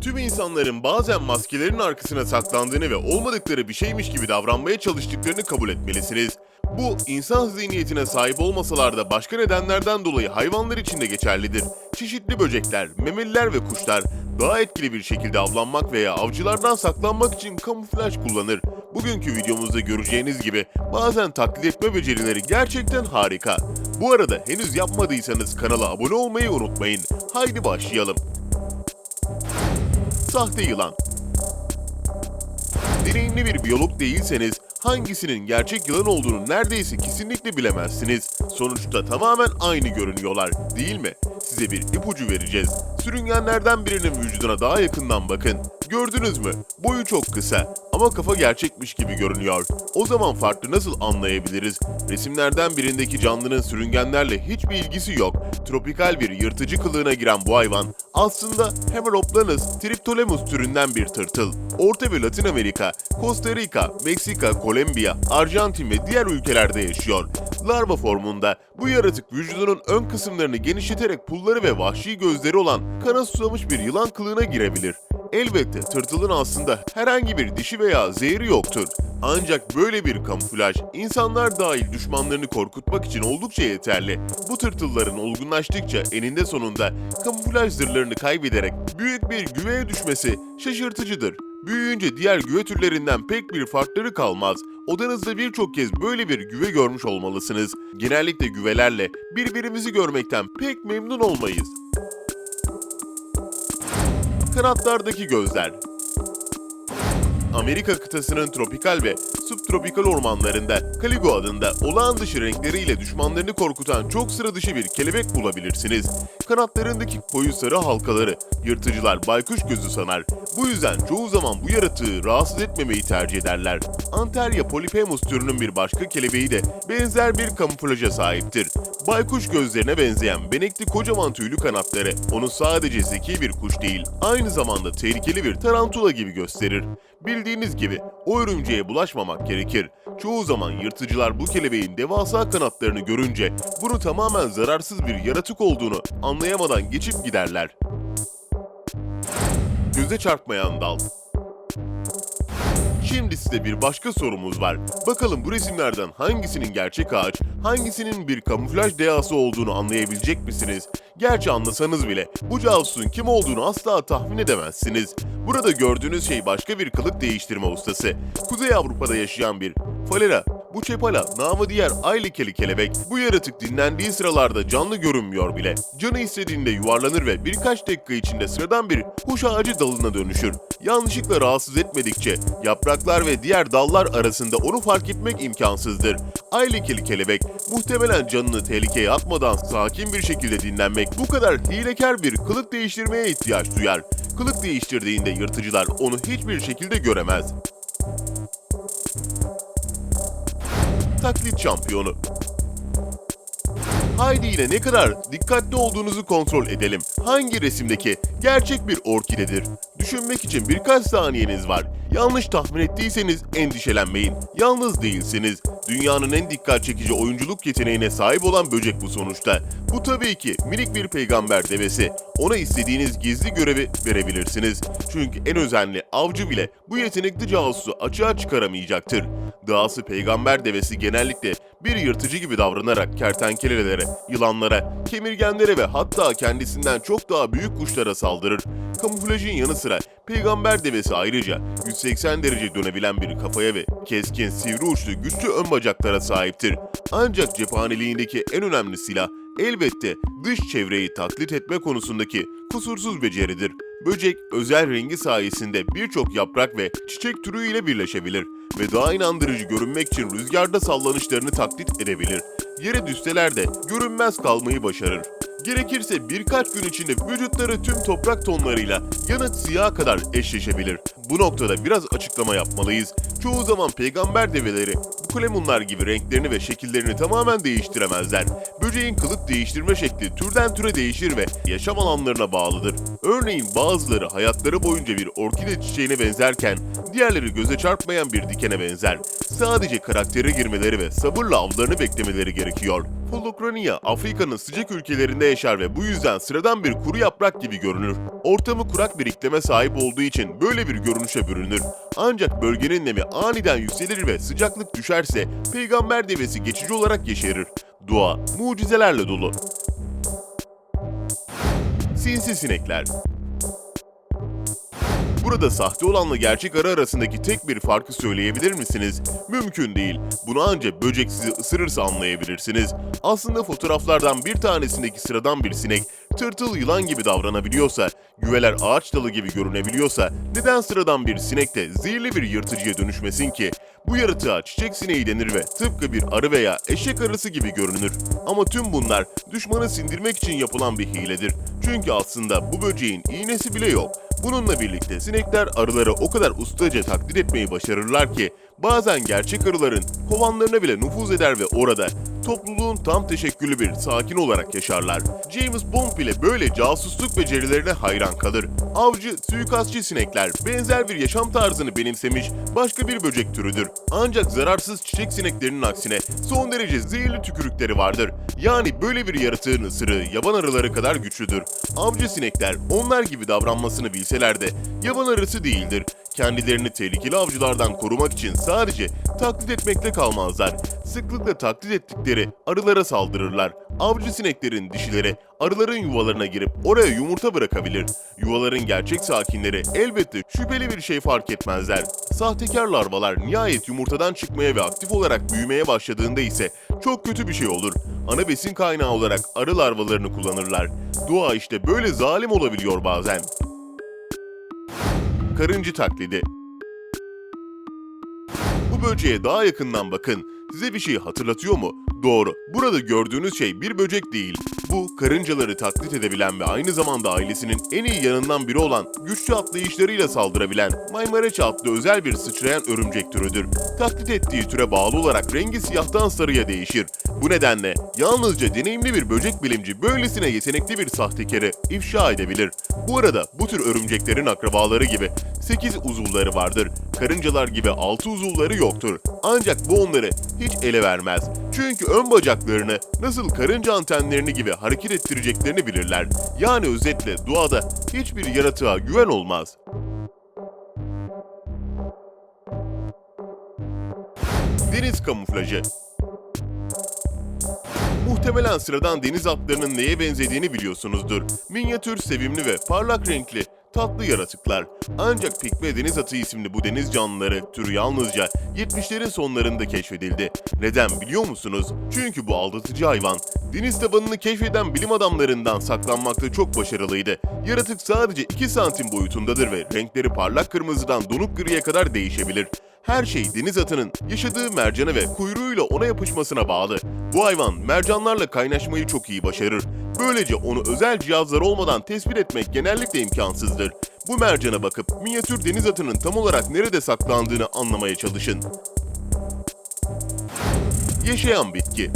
Tüm insanların bazen maskelerin arkasına saklandığını ve olmadıkları bir şeymiş gibi davranmaya çalıştıklarını kabul etmelisiniz. Bu, insan zihniyetine sahip olmasalar da başka nedenlerden dolayı hayvanlar için de geçerlidir. Çeşitli böcekler, memeliler ve kuşlar daha etkili bir şekilde avlanmak veya avcılardan saklanmak için kamuflaj kullanır. Bugünkü videomuzda göreceğiniz gibi bazen taklit etme becerileri gerçekten harika. Bu arada henüz yapmadıysanız kanala abone olmayı unutmayın. Haydi başlayalım. Sahte yılan. Deneyimli bir biyolog değilseniz hangisinin gerçek yılan olduğunu neredeyse kesinlikle bilemezsiniz. Sonuçta tamamen aynı görünüyorlar, değil mi? Size bir ipucu vereceğiz. Sürüngenlerden birinin vücuduna daha yakından bakın. Gördünüz mü? Boyu çok kısa ama kafa gerçekmiş gibi görünüyor. O zaman farklı nasıl anlayabiliriz? Resimlerden birindeki canlının sürüngenlerle hiçbir ilgisi yok. Tropikal bir yırtıcı kılığına giren bu hayvan aslında Hemeroplanus triptolemus türünden bir tırtıl. Orta ve Latin Amerika, Costa Rica, Meksika, Kolombiya, Arjantin ve diğer ülkelerde yaşıyor. Larva formunda bu yaratık vücudunun ön kısımlarını genişleterek pulları ve vahşi gözleri olan kana susamış bir yılan kılığına girebilir. Elbette tırtılın aslında herhangi bir dişi veya zehri yoktur. Ancak böyle bir kamuflaj insanlar dahil düşmanlarını korkutmak için oldukça yeterli. Bu tırtılların olgunlaştıkça eninde sonunda kamuflaj zırhlarını kaybederek büyük bir güveye düşmesi şaşırtıcıdır. Büyüyünce diğer güve türlerinden pek bir farkları kalmaz. Odanızda birçok kez böyle bir güve görmüş olmalısınız. Genellikle güvelerle birbirimizi görmekten pek memnun olmayız. Kanatlardaki gözler Amerika kıtasının tropikal ve subtropikal ormanlarında Caligo adında olağan dışı renkleriyle düşmanlarını korkutan çok sıra dışı bir kelebek bulabilirsiniz. Kanatlarındaki koyu sarı halkaları yırtıcılar baykuş gözü sanar. Bu yüzden çoğu zaman bu yaratığı rahatsız etmemeyi tercih ederler. Anterya polyphemus türünün bir başka kelebeği de benzer bir kamuflaja sahiptir. Baykuş gözlerine benzeyen benekli kocaman tüylü kanatları onu sadece zeki bir kuş değil, aynı zamanda tehlikeli bir tarantula gibi gösterir. Bildiğiniz gibi o örümceğe bulaşmamak gerekir. Çoğu zaman yırtıcılar bu kelebeğin devasa kanatlarını görünce bunu tamamen zararsız bir yaratık olduğunu anlayamadan geçip giderler. Göze çarpmayan dal. Şimdi size bir başka sorumuz var. Bakalım bu resimlerden hangisinin gerçek ağaç, hangisinin bir kamuflaj dehası olduğunu anlayabilecek misiniz? Gerçi anlasanız bile bu casusun kim olduğunu asla tahmin edemezsiniz. Burada gördüğünüz şey başka bir kılık değiştirme ustası. Kuzey Avrupa'da yaşayan bir falera. Bu çepala, namı diğer aylikeli kelebek, bu yaratık dinlendiği sıralarda canlı görünmüyor bile. Canı istediğinde yuvarlanır ve birkaç dakika içinde sıradan bir kuş ağacı dalına dönüşür. Yanlışlıkla rahatsız etmedikçe yapraklar ve diğer dallar arasında onu fark etmek imkansızdır. Aylikeli kelebek muhtemelen canını tehlikeye atmadan sakin bir şekilde dinlenmek bu kadar hilekar bir kılık değiştirmeye ihtiyaç duyar. Kılık değiştirdiğinde yırtıcılar onu hiçbir şekilde göremez. Taklit şampiyonu. Haydi yine ne kadar dikkatli olduğunuzu kontrol edelim. Hangi resimdeki gerçek bir orkidedir? Düşünmek için birkaç saniyeniz var. Yanlış tahmin ettiyseniz endişelenmeyin. Yalnız değilsiniz. Dünyanın en dikkat çekici oyunculuk yeteneğine sahip olan böcek bu sonuçta. Bu tabii ki minik bir peygamber devesi. Ona istediğiniz gizli görevi verebilirsiniz. Çünkü en özenli avcı bile bu yetenekli casusu açığa çıkaramayacaktır. Dahası peygamber devesi genellikle bir yırtıcı gibi davranarak kertenkelelere, yılanlara, kemirgenlere ve hatta kendisinden çok daha büyük kuşlara saldırır. Kamuflajın yanı sıra peygamber devesi ayrıca 180 derece dönebilen bir kafaya ve keskin, sivri uçlu güçlü ön bacaklara sahiptir. Ancak cephaneliğindeki en önemli silah elbette dış çevreyi taklit etme konusundaki kusursuz beceridir. Böcek özel rengi sayesinde birçok yaprak ve çiçek türüyle birleşebilir ve daha inandırıcı görünmek için rüzgarda sallanışlarını taklit edebilir. Yere düşseler de görünmez kalmayı başarır. Gerekirse birkaç gün içinde vücutları tüm toprak tonlarıyla yanık siyaha kadar eşleşebilir. Bu noktada biraz açıklama yapmalıyız. Çoğu zaman peygamber develeri bu klemunlar gibi renklerini ve şekillerini tamamen değiştiremezler. Böceğin kılık değiştirme şekli türden türe değişir ve yaşam alanlarına bağlıdır. Örneğin bazıları hayatları boyunca bir orkide çiçeğine benzerken diğerleri göze çarpmayan bir dikene benzer. Sadece karaktere girmeleri ve sabırla avlarını beklemeleri gerekiyor. Holocronia Afrika'nın sıcak ülkelerinde yaşar ve bu yüzden sıradan bir kuru yaprak gibi görünür. Ortamı kurak bir iklime sahip olduğu için böyle bir görünüşe bürünür. Ancak bölgenin nemi aniden yükselir ve sıcaklık düşerse peygamber devesi geçici olarak yeşerir. Dua mucizelerle dolu. Sinsi sinekler Burada sahte olanla gerçek arı arasındaki tek bir farkı söyleyebilir misiniz? Mümkün değil. Bunu ancak böcek sizi ısırırsa anlayabilirsiniz. Aslında fotoğraflardan bir tanesindeki sıradan bir sinek, tırtıl yılan gibi davranabiliyorsa, güveler ağaç dalı gibi görünebiliyorsa, neden sıradan bir sinek de zehirli bir yırtıcıya dönüşmesin ki? Bu yaratığa çiçek sineği denir ve tıpkı bir arı veya eşek arısı gibi görünür. Ama tüm bunlar düşmanı sindirmek için yapılan bir hiledir. Çünkü aslında bu böceğin iğnesi bile yok. Bununla birlikte sinekler arıları o kadar ustaca taklit etmeyi başarırlar ki bazen gerçek arıların kovanlarına bile nüfuz eder ve orada topluluğun tam teşekküllü bir sakin olarak yaşarlar. James Bond bile böyle casusluk becerilerine hayran kalır. Avcı, suikastçı sinekler benzer bir yaşam tarzını benimsemiş başka bir böcek türüdür. Ancak zararsız çiçek sineklerinin aksine son derece zehirli tükürükleri vardır. Yani böyle bir yaratığın ısırığı yaban arıları kadar güçlüdür. Avcı sinekler onlar gibi davranmasını bilseler de yaban arısı değildir. Kendilerini tehlikeli avcılardan korumak için sadece taklit etmekle kalmazlar. Sıklıkla taklit ettikleri arılara saldırırlar. Avcı sineklerin dişileri arıların yuvalarına girip oraya yumurta bırakabilir. Yuvaların gerçek sakinleri elbette şüpheli bir şey fark etmezler. Sahtekar larvalar nihayet yumurtadan çıkmaya ve aktif olarak büyümeye başladığında ise çok kötü bir şey olur. Ana besin kaynağı olarak arı larvalarını kullanırlar. Doğa işte böyle zalim olabiliyor bazen. Karıncı taklidi bu böceğe daha yakından bakın. Size bir şey hatırlatıyor mu? Doğru. Burada gördüğünüz şey bir böcek değil. Bu karıncaları taklit edebilen ve aynı zamanda ailesinin en iyi yanından biri olan güçlü atlayışlarıyla saldırabilen Maymareç adlı özel bir sıçrayan örümcek türüdür. Taklit ettiği türe bağlı olarak rengi siyahtan sarıya değişir. Bu nedenle yalnızca deneyimli bir böcek bilimci böylesine yetenekli bir sahtekarı ifşa edebilir. Bu arada bu tür örümceklerin akrabaları gibi 8 uzuvları vardır. Karıncalar gibi 6 uzuvları yoktur. Ancak bu onları hiç ele vermez. Çünkü ön bacaklarını nasıl karınca antenlerini gibi hareket ettireceklerini bilirler. Yani özetle doğada hiçbir yaratığa güven olmaz. Deniz kamuflajı Muhtemelen sıradan deniz atlarının neye benzediğini biliyorsunuzdur. Minyatür, sevimli ve parlak renkli, tatlı yaratıklar. Ancak pikme deniz atı isimli bu deniz canlıları türü yalnızca 70'lerin sonlarında keşfedildi. Neden biliyor musunuz? Çünkü bu aldatıcı hayvan deniz tabanını keşfeden bilim adamlarından saklanmakta çok başarılıydı. Yaratık sadece 2 santim boyutundadır ve renkleri parlak kırmızıdan donuk griye kadar değişebilir. Her şey deniz atının yaşadığı mercana ve kuyruğuyla ona yapışmasına bağlı. Bu hayvan mercanlarla kaynaşmayı çok iyi başarır. Böylece onu özel cihazlar olmadan tespit etmek genellikle imkansızdır. Bu mercana bakıp minyatür deniz atının tam olarak nerede saklandığını anlamaya çalışın. Yaşayan bitki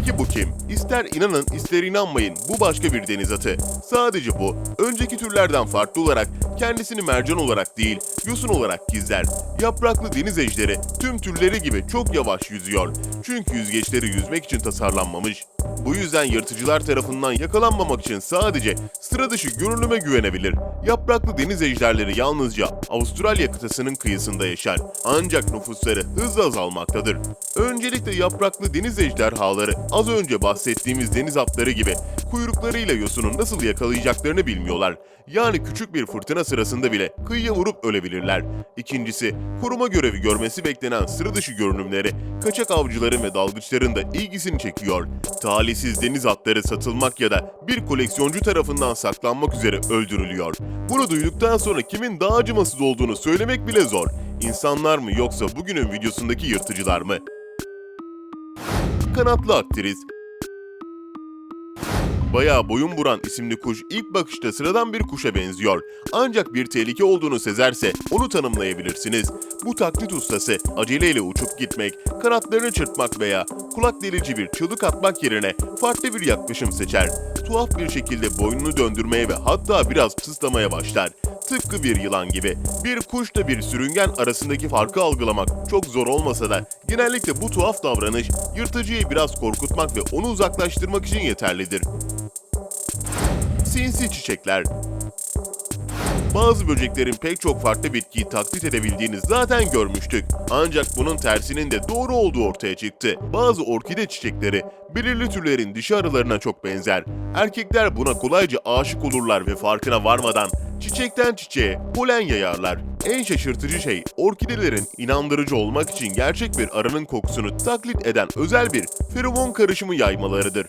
Peki bu kim? İster inanın ister inanmayın bu başka bir deniz atı. Sadece bu, önceki türlerden farklı olarak kendisini mercan olarak değil, yosun olarak gizler. Yapraklı deniz ejderi tüm türleri gibi çok yavaş yüzüyor. Çünkü yüzgeçleri yüzmek için tasarlanmamış. Bu yüzden yırtıcılar tarafından yakalanmamak için sadece sıra dışı görünüme güvenebilir. Yapraklı deniz ejderleri yalnızca Avustralya kıtasının kıyısında yaşar. Ancak nüfusları hızla azalmaktadır. Öncelikle yapraklı deniz ejderhaları az önce bahsettiğimiz deniz atları gibi kuyruklarıyla yosunu nasıl yakalayacaklarını bilmiyorlar. Yani küçük bir fırtına sırasında bile kıyıya vurup ölebilirler. İkincisi, koruma görevi görmesi beklenen sıra dışı görünümleri kaçak avcıların ve dalgıçların da ilgisini çekiyor. Talihsiz deniz atları satılmak ya da bir koleksiyoncu tarafından saklanmak üzere öldürülüyor. Bunu duyduktan sonra kimin daha acımasız olduğunu söylemek bile zor. İnsanlar mı yoksa bugünün videosundaki yırtıcılar mı? Kanatlı aktris Bayağı boyun buran isimli kuş ilk bakışta sıradan bir kuşa benziyor. Ancak bir tehlike olduğunu sezerse onu tanımlayabilirsiniz. Bu taklit ustası aceleyle uçup gitmek, kanatlarını çırpmak veya kulak delici bir çığlık atmak yerine farklı bir yaklaşım seçer. Tuhaf bir şekilde boynunu döndürmeye ve hatta biraz tıslamaya başlar. Tıpkı bir yılan gibi. Bir kuşla bir sürüngen arasındaki farkı algılamak çok zor olmasa da genellikle bu tuhaf davranış yırtıcıyı biraz korkutmak ve onu uzaklaştırmak için yeterlidir. Sinsi çiçekler bazı böceklerin pek çok farklı bitkiyi taklit edebildiğini zaten görmüştük. Ancak bunun tersinin de doğru olduğu ortaya çıktı. Bazı orkide çiçekleri belirli türlerin dişi arılarına çok benzer. Erkekler buna kolayca aşık olurlar ve farkına varmadan çiçekten çiçeğe polen yayarlar. En şaşırtıcı şey orkidelerin inandırıcı olmak için gerçek bir arının kokusunu taklit eden özel bir feromon karışımı yaymalarıdır.